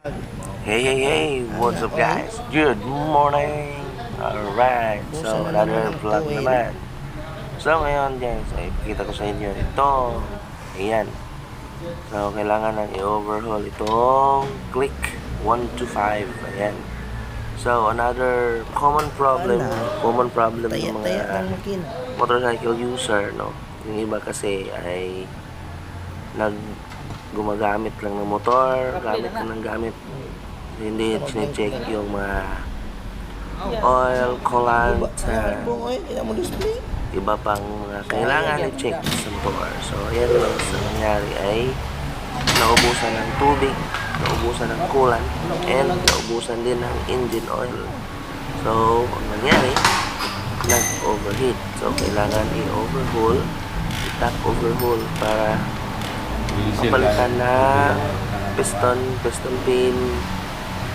Hey, hey, hey, what's up guys? Good morning! Alright, so another vlog naman. So ngayon guys, ay pakita ko sa inyo ito. Ayan. So kailangan nang i-overhaul itong click 1 to 5. Ayan. So another common problem, common problem ng mga motorcycle user, no? Yung iba kasi ay nag gumagamit lang ng motor, gamit lang ng gamit. Hindi chinecheck yung mga oil, coolant, uh, iba pang mga kailangan i-check sa motor. So, ayan lang sa nangyari ay naubusan ng tubig, naubusan ng coolant, and naubusan din ng engine oil. So, ang nangyari, nag-overheat. So, kailangan i-overhaul, i-top overhaul para papalitan na piston, piston pin,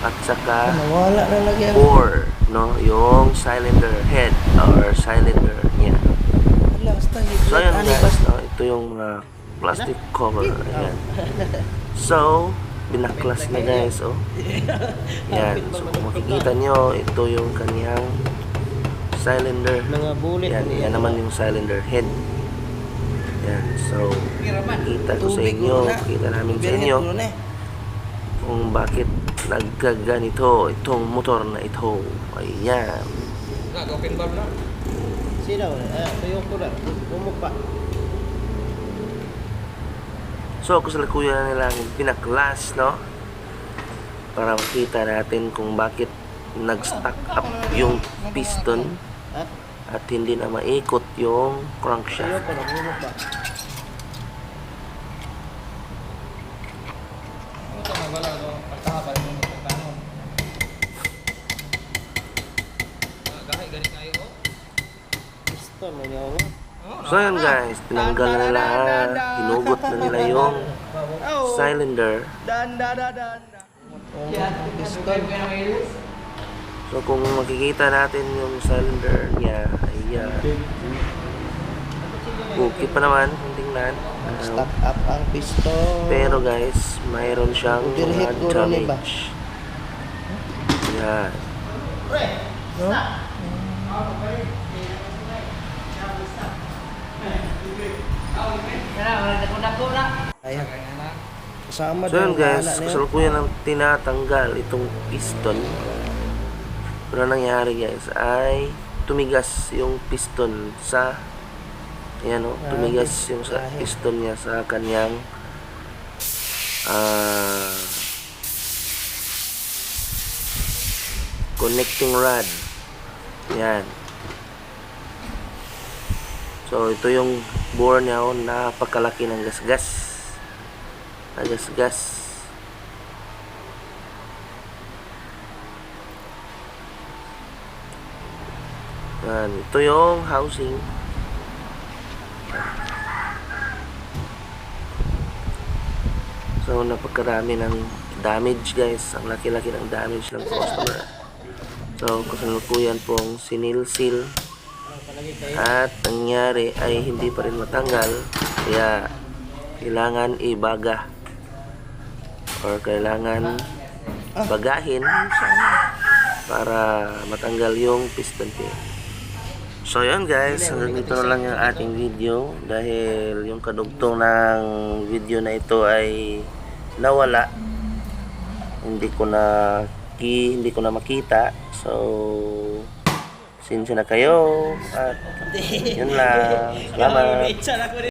at saka Nawala na lagi ang bore, no? Yung cylinder head or cylinder niya. So, ayan guys, no? ito yung uh, plastic cover. Ayan. So, binaklas na guys, oh. Yan. So, kung makikita nyo, ito yung kanyang cylinder. Mga. Yan, yan naman yung cylinder head. Yan. So, kita ko sa inyo, kita namin sa inyo kung bakit nagkaganito itong motor na ito. Ayan. Sino? Eh, tuyo ko na. Bumuk pa. So, kasalukuyan na nilang pinaklas, no? Para makita natin kung bakit nag-stack up yung piston at hindi na maikot yung crankshaft. Na niya ako. So, yun guys, tinanggal na nila, hinugot na nila yung cylinder. Piston. So, kung makikita natin yung cylinder niya, ayan. Okay pa naman, tingnan. Ano? Stack up ang piston. Pero guys, mayroon siyang mga damage. Yan. No? Ayan. Kasama So yun guys, kasalukuyan ang tinatanggal itong piston. Pero ang nangyari guys ay tumigas yung piston sa Ayan o, tumigas yung sa piston niya sa kanyang ah connecting rod. Yan. So ito yung bore niya oh, napakalaki ng gasgas. Nagasgas. Yan, ito yung housing. So, napagkarami ng damage guys. Ang laki-laki ng damage ng customer. So, kasalukuyan pong sinil-seal. At nangyari ay hindi pa rin matanggal. Kaya, kailangan ibaga. Or kailangan bagahin para matanggal yung piston pin. So yun guys, hanggang dito na lang yung ating video dahil yung kadugtong ng video na ito ay nawala. Hindi ko na ki, hindi ko na makita. So sinsya na kayo at yun lang. Salamat.